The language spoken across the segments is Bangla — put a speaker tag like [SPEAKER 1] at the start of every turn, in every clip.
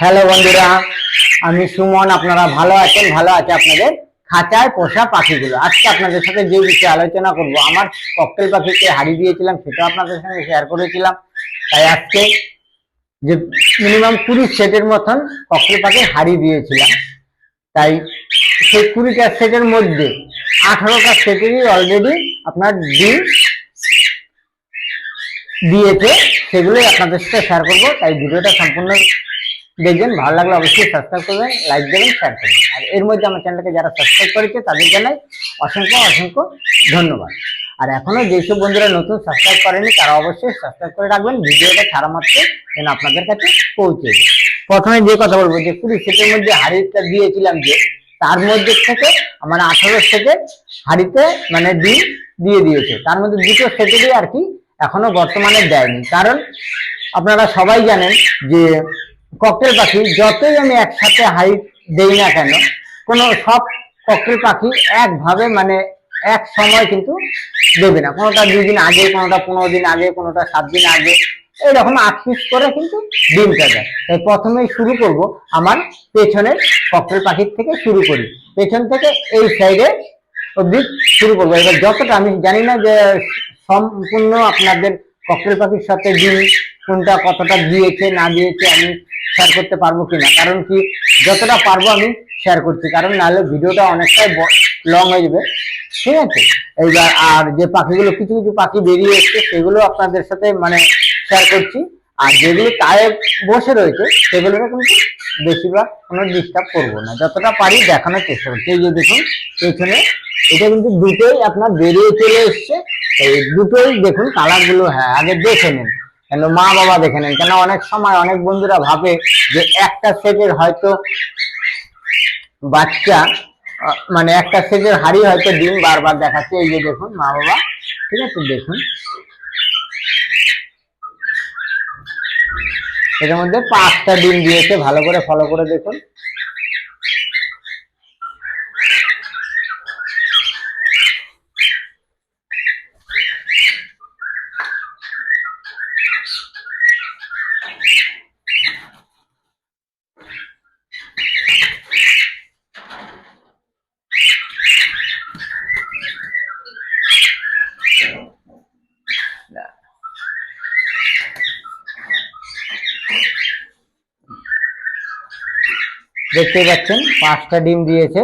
[SPEAKER 1] হ্যালো বন্ধুরা, আমি সুমন, আপনারা ভালো আছেন? ভালো আছে আপনাদের খাঁচায় পোষা পাখিগুলো। আজকে আপনাদের সাথে যে বিষয়ে আলোচনা করব, আমার ককটেল পাখিকে হারিয়ে দিয়েছিলাম সেটা আপনাদের সঙ্গে শেয়ার করেছিলাম। তাই আজকে যে মিনিমাম কুড়ি সেটের মতন ককটেল পাখি হারিয়ে দিয়েছিলাম। তাই সেই কুড়িটা সেটের মধ্যে আঠারোটা সেটেরই অলরেডি আপনার ডিম দিয়েছে, সেগুলোই আপনাদের সাথে শেয়ার করব। তাই ভিডিওটা সম্পূর্ণ দেখবেন, ভালো লাগলে অবশ্যই সাবস্ক্রাইব করবেন লাইক দেবেন শেয়ার করবেন। আর এর মধ্যে আমার চ্যানেলকে যারা সাবস্ক্রাইব করেছে, তাদের জানাই অসংখ্য অসংখ্য ধন্যবাদ। আর এখনও যেসব বন্ধুরা নতুন সাবস্ক্রাইব করেনি, তারা অবশ্যই সাবস্ক্রাইব করে রাখবেন, ভিডিওটা ছাড়া মাত্র যেন আপনাদের কাছে পৌঁছে প্রথমে যে কথা বলব, যে কুড়ি সেটের মধ্যে হাড়িটা দিয়েছিলাম যে, তার মধ্যে থেকে আমার আঠারো সেটে হাড়িতে মানে ডিম দিয়ে দিয়েছে। তার মধ্যে দুটো সেটেরই আর কি এখনও বর্তমানে দেয়নি। কারণ আপনারা সবাই জানেন যে ককটেল পাখি, যতই আমি একসাথে হাইট দেই না কেন, কোনো সব ককটেল পাখি একভাবে মানে এক সময় কিন্তু দেবে না। কোনোটা দুই দিন আগে, কোনোটা পনেরো দিন আগে, কোনোটা সাত দিন আগে এইরকম আট পিস করে কিন্তু ডিমটা দেয় তাই প্রথমেই শুরু করব আমার পেছনের ককটেল পাখির থেকে শুরু করি। পেছন থেকে এই সাইডে অব্দি শুরু করব। এবার যতটা আমি জানি না যে সম্পূর্ণ আপনাদের ককটেল পাখির সাথে ডিম কোনটা কতটা দিয়েছে, না দিয়েছে, আমি শেয়ার করতে পারব কিনা? কারণ কি, যতটা পারব আমি শেয়ার করছি। কারণ নাহলে ভিডিওটা অনেকটাই লং হয়ে যাবে। ঠিক আছে? এইবার আর যে পাখিগুলো কিছু কিছু পাখি বেরিয়ে এসছে, সেগুলো আপনাদের সাথে মানে শেয়ার করছি। আর যেগুলো টায়ে বসে রয়েছে সেগুলোকে কিন্তু বেশিরভাগ কোনো ডিস্টার্ব করব না। যতটা পারি দেখানোর চেষ্টা করছি। এই যে দেখুন, পেছনে এটা কিন্তু দুটোই আপনার বেরিয়ে চলে এসছে। এই দুটোই দেখুন কালারগুলো হ্যাঁ আগে দেখে নিন। কেন মা বাবা দেখে নেন। কেন অনেক সময় অনেক বন্ধুরা ভাবে যে একটা সেটের হয়তো বাচ্চা মানে একটা সেটের হাড়ি হয়তো ডিম বারবার দেখাচ্ছে। এই যে দেখুন মা বাবা, ঠিক আছে? দেখুন। এটার মধ্যে পাঁচটা ডিম দিয়েছে, ভালো করে ফলো করে দেখুন। দেখতেই পাচ্ছেন পাঁচটা ডিম দিয়েছে।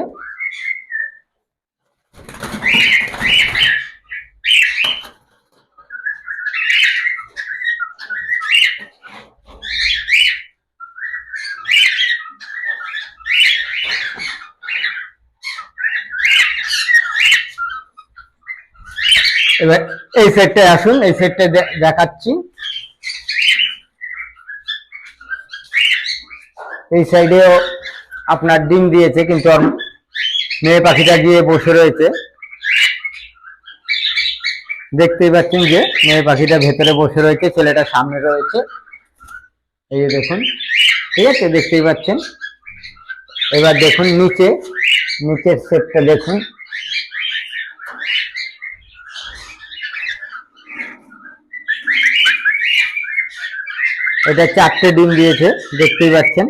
[SPEAKER 1] এবার এই সেটটায় আসুন এই সেটটা দেখাচ্ছি। এই সাইডেও আপনার ডিম দিয়েছে, কিন্তু মেয়ে পাখিটা গিয়ে বসে রয়েছে। দেখতেই পাচ্ছেন যে মেয়ে পাখিটা ভেতরে বসে রয়েছে, ছেলেটা সামনে রয়েছে। এই যে দেখুন, ঠিক আছে, দেখতেই পাচ্ছেন। এবার দেখুন নিচে, নিচের সেটটা দেখুন। এটা চারটে ডিম দিয়েছে, দেখতেই পাচ্ছেন।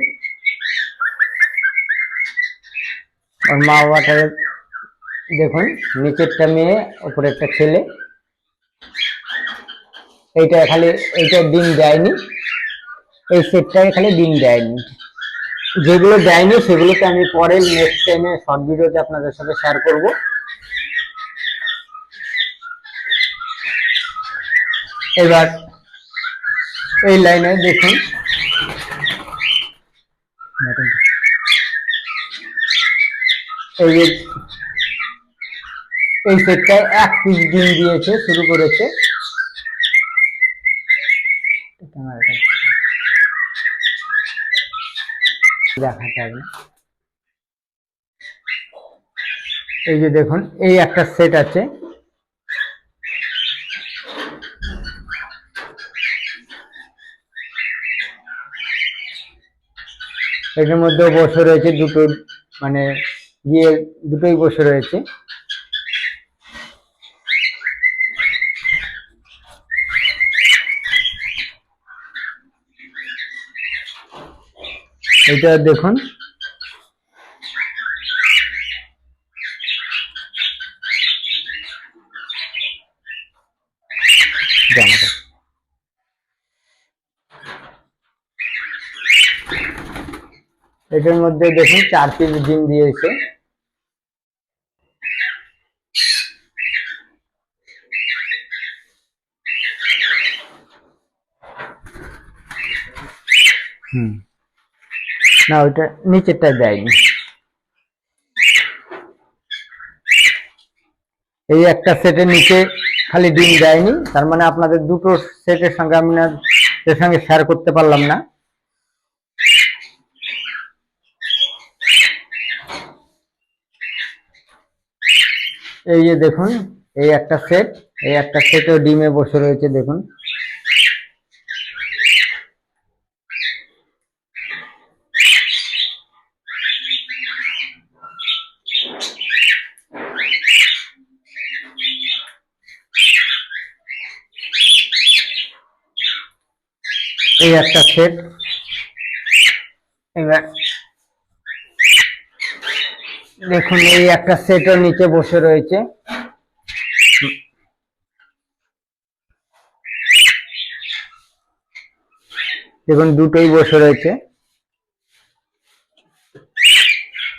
[SPEAKER 1] ওর মা বাবাটা দেখুন, নিচেরটা মেয়ে উপরে একটা ছেলে। এইটা খালি, এইটা ডিম দেয়নি। এই সেটটায় খালি ডিম দেয়নি। যেগুলো দেয়নি, সেগুলোকে আমি পরে নেক্সট টাইমে শর্ট ভিডিওতে আপনাদের সাথে শেয়ার করব। এবার এই লাইনে দেখুন। এই যে এই সেটটায় এক পিস ডিম দিয়েছে, শুরু করেছে। দেখা যাবে এই যে দেখুন, এই একটা সেট আছে। এটার মধ্যেও বসে রয়েছে দুটো মানে গিয়ে দুটোই বসে রয়েছে। এটা দেখুন। এটার মধ্যে দেখুন চার পিস ডিম দিয়েছে। হুম। না ওইটা নিচেরটা দেয়নি। এই একটা সেটের নিচে খালি ডিম দেয়নি তার মানে আপনাদের দুটো সেটের সঙ্গে আমি না সঙ্গে শেয়ার করতে পারলাম না। এই যে দেখুন, এই একটা সেট এই একটা সেটও ডিমে বসে রয়েছে, দেখুন। এই একটা সেট এবার দেখুন, এই একটা সেটও নিচে বসে রয়েছে। দেখুন, দুটোই বসে রয়েছে।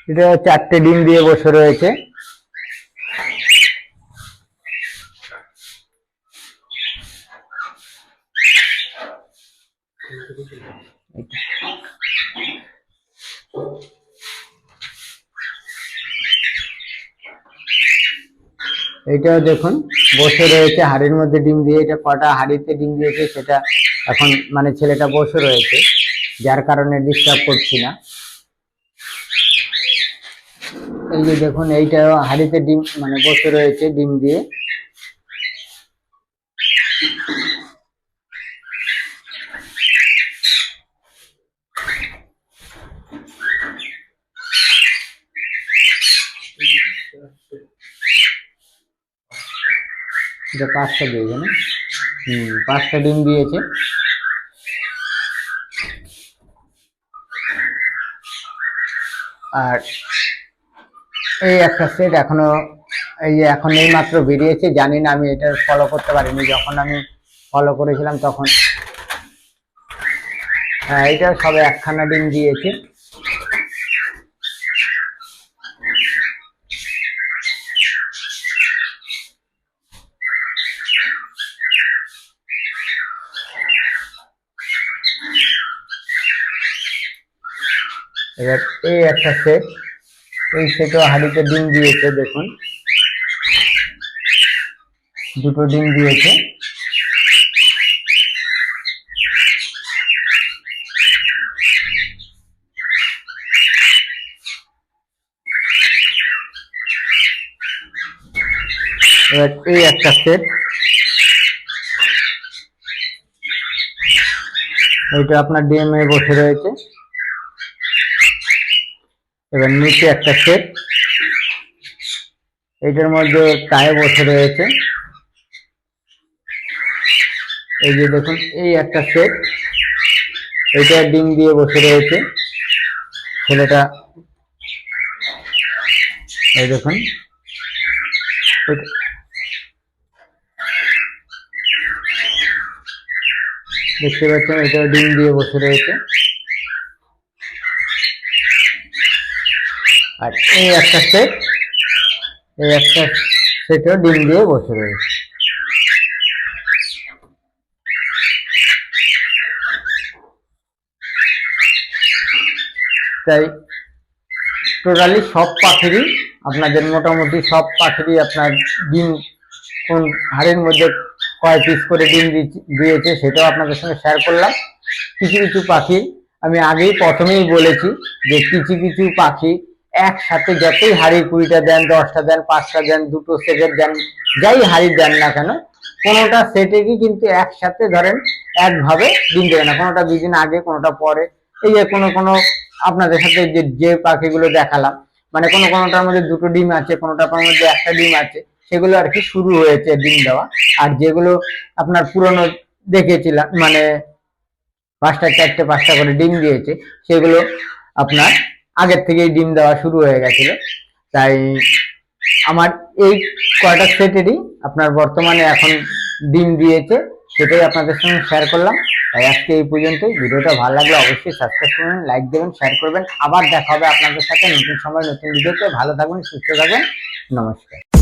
[SPEAKER 1] এটা চারটে ডিম দিয়ে বসে রয়েছে। এইটা। এটাও দেখুন, বসে রয়েছে হাড়ির মধ্যে ডিম দিয়ে, এটা কটা হাড়িতে ডিম দিয়েছে সেটা এখন মানে ছেলেটা বসে রয়েছে, যার কারণে ডিস্টার্ব করছি না। এই যে দেখুন, এইটাও হাড়িতে ডিম মানে বসে রয়েছে ডিম দিয়ে। এটা পাঁচটা দিয়েছে না। হুম, পাঁচটা ডিম দিয়েছে। আর এই একটা সেট এখনও, এই যে এখন এই মাত্র বেরিয়েছে, জানি না আমি এটা ফলো করতে পারিনি। যখন আমি ফলো করেছিলাম তখন। হ্যাঁ এটা সবে একখানা ডিম দিয়েছে। এবার এই একটা সেট এই সেটও হাড়িতে ডিম দিয়েছে, দেখুন। দুটো ডিম দিয়েছে। এবার এই একটা সেট এইটা আপনার ডিএমএ বসে রয়েছে। এবার নিচে একটা সেট এইটার মধ্যে টায়ে বসে রয়েছে। এই যে দেখুন, এই একটা সেট এইটা ডিম দিয়ে বসে রয়েছে। ছেলেটা, এই দেখুন এটা- দেখতে পাচ্ছেন, এটা ডিম দিয়ে বসে রয়েছে। আর এই একটা সেট এই একটা সেটও ডিম দিয়ে বসে রয়েছে। তাই টোটালি সব পাখিরই, আপনাদের মোটামুটি সব পাখিরই আপনার ডিম কোন হাড়ের মধ্যে কয় পিস করে ডিম দিয়েছে সেটাও আপনাদের সঙ্গে শেয়ার করলাম। কিছু কিছু পাখি আমি আগেই প্রথমেই বলেছি যে কিছু কিছু পাখি একসাথে যতই হাড়ি কুড়িটা দেন, দশটা দেন, পাঁচটা দেন, দুটো সেটের দেন, যাই হাড়ি দেন না কেন, কোনোটা সেটেরই কিন্তু একসাথে ধরেন একভাবে ডিম দেবে না, কোনোটা দুদিন আগে, কোনোটা পরে। এই যে কোনো কোনো আপনাদের সাথে যে যে পাখিগুলো দেখালাম মানে কোনো কোনোটার মধ্যে দুটো ডিম আছে, কোনোটার মধ্যে একটা ডিম আছে সেগুলো আর কি শুরু হয়েছে ডিম দেওয়া। আর যেগুলো আপনার পুরনো দেখেছিলাম মানে পাঁচটা, চারটে, পাঁচটা করে ডিম দিয়েছে, সেগুলো আপনার আগের থেকেই ডিম দেওয়া শুরু হয়ে গেছিল। তাই আমার এই কয়টা সেটেরই আপনার বর্তমানে এখন ডিম দিয়েছে, সেটাই আপনাদের সঙ্গে শেয়ার করলাম। তাই আজকে এই পর্যন্তই। ভিডিওটা ভালো লাগলে অবশ্যই সাবস্ক্রাইব করবেন লাইক দেবেন শেয়ার করবেন। আবার দেখা হবে আপনাদের সাথে নতুন সময়, নতুন ভিডিওতে। ভালো থাকবেন সুস্থ থাকবেন নমস্কার।